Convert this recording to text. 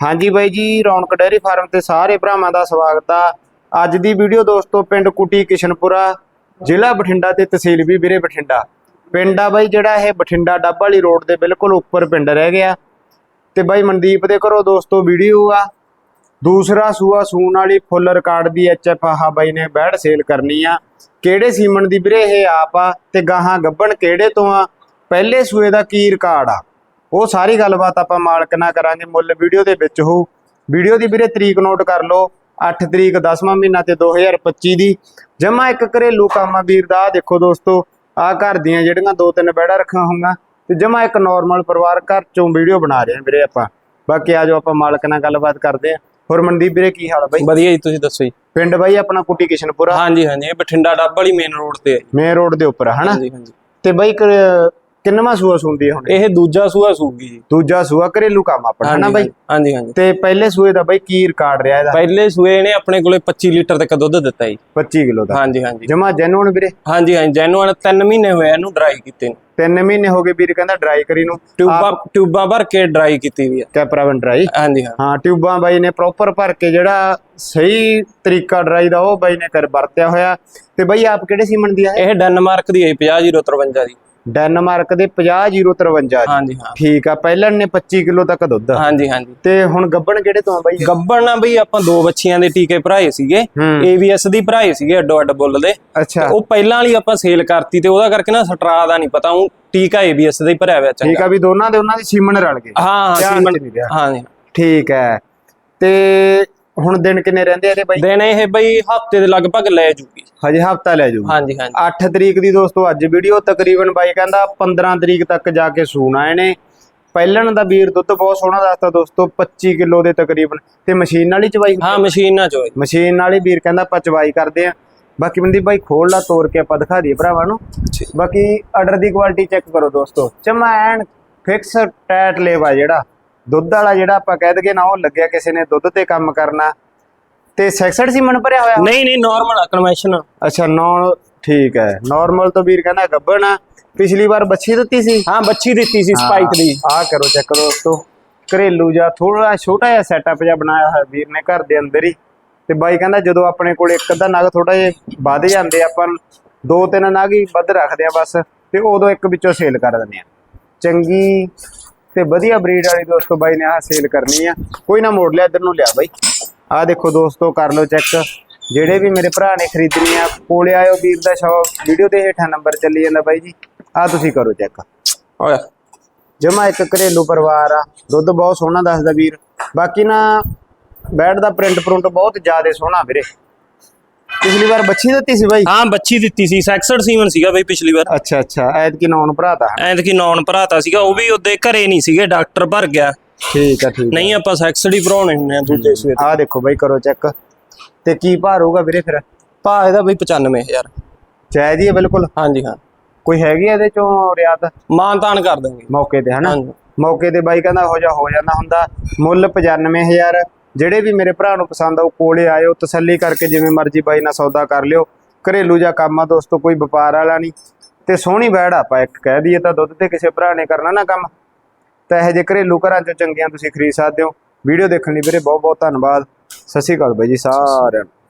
ਹਾਂਜੀ ਬਾਈ ਜੀ, ਰੌਣਕ ਡੇਅਰੀ ਫਾਰਮ ਤੇ ਸਾਰੇ ਭਰਾਵਾਂ ਦਾ ਸਵਾਗਤ ਆ। ਅੱਜ ਦੀ ਵੀਡੀਓ ਦੋਸਤੋ, ਪਿੰਡ ਕੁਟੀ ਕਿਸ਼ਨਪੁਰਾ, ਜ਼ਿਲ੍ਹਾ ਬਠਿੰਡਾ ਤੇ ਤਹਿਸੀਲ ਵੀ ਵੀਰੇ ਬਠਿੰਡਾ। ਪਿੰਡ ਆ ਬਾਈ ਜਿਹੜਾ ਇਹ ਬਠਿੰਡਾ ਡੱਬ ਵਾਲੀ ਰੋਡ ਦੇ ਬਿਲਕੁਲ ਉੱਪਰ ਪਿੰਡ ਰਹਿ ਗਿਆ। ਤੇ ਬਾਈ ਮਨਦੀਪ ਦੇ ਘਰੋਂ ਦੋਸਤੋ ਵੀਡੀਓ ਆ। ਦੂਸਰਾ ਸੂਆ ਸੂਣ ਵਾਲੀ ਫੁੱਲ ਰਿਕਾਰਡ ਦੀ ਐਚਐਫ ਆਹ ਬਾਈ ਨੇ ਬੈੜ ਸੇਲ ਕਰਨੀ ਆ। ਕਿਹੜੇ ਸੀਮਨ ਦੀ ਵੀਰੇ ਇਹ ਆਪ ਆ ਤੇ ਗਾਹਾਂ ਗੱਬਣ ਕਿਹੜੇ ਤੋਂ ਆ? ਪਹਿਲੇ ਸੂਏ ਦਾ ਕੀ ਰਿਕਾਰਡ ਆ? ਉਹ ਸਾਰੀ ਗੱਲਬਾਤ ਆਪਾਂ ਮਾਲਕ ਨਾਲ ਕਰਾਂਗੇ ਮੁੱਲ ਵੀਡੀਓ ਦੇ ਵਿੱਚ ਹੋਊ। ਵੀਡੀਓ ਦੀ ਵੀਰੇ ਤਰੀਕ ਨੋਟ ਕਰ ਲਓ 8 ਤਰੀਕ 10ਵਾਂ ਮਹੀਨਾ ਤੇ 2025 ਦੀ। ਜਮਾ ਇੱਕ ਘਰੇਲੂ ਕੰਮ ਵੀਰ ਦਾ ਦੇਖੋ ਦੋਸਤੋ ਆ ਘਰ ਦੀਆਂ ਜਿਹੜੀਆਂ ਦੋ ਤਿੰਨ ਬੈੜਾ ਰੱਖੀਆਂ ਹੋਈਆਂ ਤੇ ਜਮਾ ਇੱਕ ਨਾਰਮਲ ਪਰਿਵਾਰ ਘਰ ਚੋਂ ਵੀਡੀਓ ਬਣਾ ਰਹੇ ਆ ਵੀਰੇ ਆਪਾਂ। ਬਾਕੀ ਆਜੋ ਆਪਾਂ ਮਾਲਕ ਨਾਲ ਗੱਲਬਾਤ ਕਰਦੇ ਆ। ਹੋਰ ਮਨਦੀਪ ਵੀਰੇ ਕੀ ਹਾਲ ਆ ਬਾਈ? ਵਧੀਆ ਜੀ ਤੁਸੀਂ ਦੱਸੋ ਜੀ? ਪਿੰਡ ਬਾਈ ਆਪਣਾ ਕੁੱਟੀ ਕਿਸ਼ਨਪੁਰਾ? ਹਾਂਜੀ ਹਾਂਜੀ ਇਹ Bathinda Dabwali main road ਤੇ ਹੈ। ਮੇਨ ਰੋਡ ਦੇ ਉੱਪਰ ਹਨਾ? ਹਾਂਜੀ ਹਾਂਜੀ। ਤੇ ਬਾਈ ਕਿੰਨਵਾਂ ਸੂਆ ਸੁਣਦੀ ਹੁਣ। ਇਹ ਦੂਜਾ ਸੂਆ ਸੂਗੀ ਜੀ। ਦੂਜਾ ਸੂਆ ਘਰੇਲੂ ਕੰਮ ਆਪਣਾ ਹਨਾ ਬਾਈ? ਹਾਂਜੀ ਹਾਂਜੀ ਤੇ ਪਹਿਲੇ ਸੂਏ ਦਾ ਬਾਈ ਕੀ ਰਿਕਾਰਡ ਰਿਹਾ ਇਹਦਾ? ਪਹਿਲੇ ਸੂਏ ਨੇ ਆਪਣੇ ਕੋਲੇ 25 ਲੀਟਰ ਤੱਕ ਦੁੱਧ ਦਿੱਤਾ ਜੀ। 25 ਕਿਲੋ ਦਾ। ਹਾਂਜੀ ਹਾਂਜੀ। ਜਮਾ ਜੈਨੂਨ ਵੀਰੇ? ਹਾਂਜੀ ਹਾਂਜੀ ਜੈਨੂਅਨ 3 ਮਹੀਨੇ ਹੋਏ ਇਹਨੂੰ ਡਰਾਈ ਕੀਤੇ ਨੂੰ। ਤਿੰਨ ਮਹੀਨੇ ਹੋ ਗਏ ਵੀਰ ਕਹਿੰਦਾ ਡਰਾਈ ਕਰੀ ਨੂੰ। ਟਿਊਬਾਂ ਟਿਊਬਾਂ ਭਰ ਕੇ ਡਰਾਈ ਕੀਤੀ ਵੀ ਹੈ ਕੈਪਰਾਵਨ ਡਰਾਈ ਹਾਂਜੀ ਹਾਂ। ਹਾਂ ਟਿਊਬਾਂ ਬਾਈ ਨੇ ਪ੍ਰੋਪਰ ਭਰ ਕੇ ਜਿਹੜਾ ਸਹੀ ਤਰੀਕਾ ਡਰਾਈ ਦਾ ਉਹ ਬਾਈ ਨੇ ਕਰ ਵਰਤਿਆ ਹੋਇਆ। ਤੇ ਬਾਈ ਆਪ ਕਿਹੜੇ ਸੀਮਨ ਦੀ ਆ ਇਹ? ਇਹ ਡੈਨਮਾਰਕ ਦੀ ਹੈ 50053 ਦੀ। ਡੈਨਮਾਰਕ ਦੇ 50053 ਜੀ ਹਾਂਜੀ ਹਾਂ। ਠੀਕ ਆ ਪਹਿਲਾਂ ਨੇ 25 ਕਿਲੋ ਤੱਕ ਦੁੱਧ। ਹਾਂਜੀ ਹਾਂਜੀ। ਤੇ ਹੁਣ ਗੱਬਣ ਕਿਹੜੇ ਤੋਂ ਆ ਬਾਈ? ਗੱਬਣ ਨਾ ਬਈ ਆਪਾਂ ਦੋ ਬੱਚੀਆਂ ਦੇ ਟੀਕੇ ਭਰਾਏ ਸੀਗੇ। AVS ਦੀ ਭਰਾਏ ਸੀਗੇ ਅੱਡੋ ਅੱਡ ਬੁੱਲ ਦੇ। ਅੱਛਾ। ਉਹ ਪਹਿਲਾਂ ਵਾਲੀ ਆਪਾਂ ਸੇਲ ਕਰਤੀ ਤੇ ਉਹਦਾ ਕਰਕੇ ਨਾ ਸਟਰਾ ਦਾ ਨਹੀਂ ਪਤਾ ਉਹ ਟੀਕਾ AVS ਦਾ ਹੀ ਭਰਿਆ ਹੋਇਆ ਚੰਗਾ। ਠੀਕ ਆ ਵੀ ਦੋਨਾਂ ਦੇ ਉਹਨਾਂ ਦੀ ਸੀਮਨ ਰਲ ਗਏ। ਹਾਂ ਹਾਂ ਸੀਮਨ। ਹਾਂ ਠੀਕ ਹੈ। ਤੇ ਹੁਣ ਦਿਨ ਕਿੰਨੇ ਰਹਿੰਦੇ ਆ ਇਹਦੇ ਬਾਈ? ਦਿਨ ਇਹ ਬਈ ਹਫ਼ਤੇ ਦੇ ਲਗਭਗ ਲੈ ਜੂਗੀ। ਹਜੇ ਹਫਤਾ ਲੈ ਜਾਊ ਹਾਂਜੀ ਹਾਂਜੀ। 8 ਤਰੀਕ ਦੀ ਦੋਸਤੋ ਅੱਜ ਵੀਡੀਓ ਤਕਰੀਬਨ ਬਾਈ ਕਹਿੰਦਾ 15 ਤਰੀਕ ਤੱਕ ਜਾ ਕੇ ਸੂਣ ਆਏ ਨੇ। ਪਹਿਲਣ ਦਾ ਵੀਰ ਦੁੱਧ ਬਹੁਤ ਸੋਹਣਾ ਦੱਸਦਾ ਦੋਸਤੋ 25 ਕਿਲੋ ਦੇ ਤਕਰੀਬਨ। ਤੇ ਮਸ਼ੀਨ ਨਾਲ ਹੀ ਚਵਾਈ ਹਾਂ ਮਸ਼ੀਨ ਨਾ ਚੋਏ ਮਸ਼ੀਨ ਨਾਲ ਹੀ ਵੀਰ ਕਹਿੰਦਾ ਆਪਾਂ ਚਵਾਈ ਕਰਦੇ ਆ। ਬਾਕੀ ਬੰਦੀ ਬਾਈ ਖੋਲ ਲਾ ਤੋੜ ਕੇ ਆਪਾਂ ਦਿਖਾ ਦਈਏ ਭਰਾਵਾਂ ਨੂੰ। ਬਾਕੀ ਆਰਡਰ ਦੀ ਕੁਆਲਿਟੀ ਚੈੱਕ ਕਰੋ ਦੋਸਤੋ। ਜਮਾ ਐਨ ਫਿਕਸ ਟੈਟ ਲੇਵਾ ਜਿਹੜਾ। ਦੁੱਧ ਵਾਲਾ ਜਿਹੜਾ ਆਪਾਂ ਕਹਿ ਦਗੇ ਨਾ ਉਹ ਲੱਗਿਆ ਕਿਸੇ ਨੇ ਦੁੱਧ ਤੇ ਕੰਮ ਕਰਨਾ। ਤੇ ਸੈਕਸਡ ਸੀਮਨ ਭਰਿਆ ਹੋਇਆ? ਨਹੀਂ ਨਹੀਂ ਨਾਰਮਲ ਕਨਵੈਨਸ਼ਨ ਅੱਛਾ ਨੌ ਠੀਕ ਹੈ। ਨਾਰਮਲ ਤੋਂ ਵੀਰ ਕਹਿੰਦਾ ਗੱਬਣ ਆ। ਪਿਛਲੀ ਵਾਰ ਬੱਚੀ ਦਿੱਤੀ ਸੀ? ਹਾਂ ਬੱਚੀ ਦਿੱਤੀ ਸੀ ਸਪਾਈਕ ਦੀ। ਆਹ ਕਰੋ ਚੈੱਕ ਦੋਸਤੋ। ਘਰੇਲੂ ਜਾਂ ਥੋੜਾ ਛੋਟਾ ਜਿਹਾ ਸੈਟਅਪ ਜਿਹਾ ਬਣਾਇਆ ਹੋਇਆ ਵੀਰ ਨੇ ਘਰ ਦੇ ਅੰਦਰ ਹੀ। ਤੇ ਬਾਈ ਕਹਿੰਦਾ ਜਦੋਂ ਆਪਣੇ ਕੋਲ ਇੱਕ ਅੱਧਾ ਨਗ ਥੋੜਾ ਜਿਹਾ ਵੱਧ ਜਾਂਦੇ ਆ, ਆਪਾਂ ਦੋ ਤਿੰਨ ਨਗ ਹੀ ਵੱਧ ਰੱਖਦੇ ਆ ਬਸ। ਤੇ ਉਦੋਂ ਇੱਕ ਵਿੱਚੋਂ ਸੇਲ ਕਰ ਦਿੰਦੇ ਆ। ਚੰਗੀ ਤੇ ਵਧੀਆ ਬਰੀਡ ਵਾਲੀ ਦੋਸਤੋ ਬਾਈ ਨੇ ਆਹ ਸੇਲ ਕਰਨੀ ਆ। ਕੋਈ ਨਾ ਮੋੜ ਲਿਆ ਇੱਧਰ ਨੂੰ ਲਿਆ ਬਾਈ। ਆਹ ਦੇਖੋ ਦੋਸਤੋ ਕਰ ਲਓ ਚੈੱਕ ਜਿਹੜੇ ਵੀ ਮੇਰੇ ਭਰਾ ਨੇ ਖਰੀਦਣੀ ਆ ਕੋਲੇ ਆਇਓ ਵੀਰ ਦਾ ਸ਼ੌਪ ਵੀਡੀਓ ਦੇ ਹੇਠਾਂ ਨੰਬਰ ਚੱਲੀ ਜਾਂਦਾ ਬਾਈ ਜੀ। ਆਹ ਤੁਸੀਂ ਕਰੋ ਚੈੱਕ ਓਏ ਜਮਾ ਇੱਕ ਘਰੇਲੂ ਪਰਿਵਾਰ ਆ। ਦੁੱਧ ਬਹੁਤ ਸੋਹਣਾ ਦੱਸਦਾ ਵੀਰ। ਬਾਕੀ ਨਾ ਬੈਡ ਦਾ ਪ੍ਰਿੰਟ ਪ੍ਰਿੰਟ ਬਹੁਤ ਜ਼ਿਆਦਾ ਸੋਹਣਾ ਵੀਰੇ। ਪਿਛਲੀ ਵਾਰ ਬੱਚੀ ਦਿੱਤੀ ਸੀ ਬਾਈ? ਹਾਂ ਬੱਚੀ ਦਿੱਤੀ ਸੀ। ਸੈਕਸਡ ਸੀਮਨ ਸੀਗਾ ਬਈ ਪਿਛਲੀ ਵਾਰ। ਅੱਛਾ ਅੱਛਾ। ਐਤ ਕੀ ਨੌਨ ਭਰਾਤਾ। ਐਂਦ ਕੀ ਨੌਨ ਭਰਾਤਾ ਸੀਗਾ। ਉਹ ਵੀ ਉਹਦੇ ਘਰੇ ਨਹੀਂ ਸੀਗੇ। ਡਾਕਟਰ ਭਰ ਗਿਆ। ਠੀਕ ਆ ਠੀਕ ਨਹੀਂ ਆਪਾਂ ਸੈਕਸਡ ਹੀ ਭਰਾਉਣੇ ਹੁੰਦੇ ਆ ਦੂਜੇ ਸੂਏ ਆ ਦੇਖੋ ਬਾਈ ਕਰੋ ਚੈੱਕ। ਤੇ ਕੀ ਭਾਰ ਹੋਊਗਾ ਵੀਰੇ ਫਿਰ? ਭਾ ਇਹਦਾ ਬਈ 95000 ਜਾਇਜ਼ ਹੀ ਹੈ ਬਿਲਕੁਲ? ਹਾਂਜੀ ਹਾਂ। ਕੋਈ ਹੈਗੀ ਇਹਦੇ ਚੋਂ ਰਿਆਤ ਮਾਨ ਤਾਨ ਕਰ ਦਾਂਗੇ ਮੌਕੇ ਤੇ ਹਨਾ? ਮੌਕੇ ਤੇ ਬਾਈ ਕਹਿੰਦਾ ਹੋ ਜਾ ਹੋ ਜਾਂਦਾ ਹੁੰਦਾ। ਮੁੱਲ 95000 ਜਿਹੜੇ ਵੀ ਮੇਰੇ ਭਰਾ ਨੂੰ ਪਸੰਦ ਆ, ਉਹ ਕੋਲੇ ਆਇਓ, ਤਸੱਲੀ ਕਰਕੇ ਜਿਵੇਂ ਮਰਜ਼ੀ ਬਾਈ ਨਾਲ ਸੌਦਾ ਕਰ ਲਿਓ। ਘਰੇਲੂ ਜਾਂ ਕੰਮ ਆ ਦੋਸਤੋ, ਕੋਈ ਵਪਾਰ ਵਾਲਾ ਨਹੀਂ। ਤੇ ਸੋਹਣੀ ਬੈੜ ਆਪਾਂ ਇੱਕ ਕਹਿ ਦਈਏ ਤਾਂ, ਦੁੱਧ ਤੇ ਕਿਸੇ ਭਰਾ ਨੇ ਕਰਨਾ ਨਾ ਕੰਮ। ਤਾਂ ਇਹ ਜੇ ਘਰੇਲੂ ਘਰਾਂ ਚੋਂ ਚੰਗੀਆਂ ਤੁਸੀਂ ਖਰੀਦ ਸਕਦੇ ਹੋ। ਵੀਡੀਓ ਦੇਖਣ ਲਈ ਵੀਰੇ ਬਹੁਤ ਬਹੁਤ ਧੰਨਵਾਦ। ਸਤਿ ਸ਼੍ਰੀ ਅਕਾਲ ਬਾਈ ਜੀ, ਸਾਰਿਆਂ ਨੂੰ।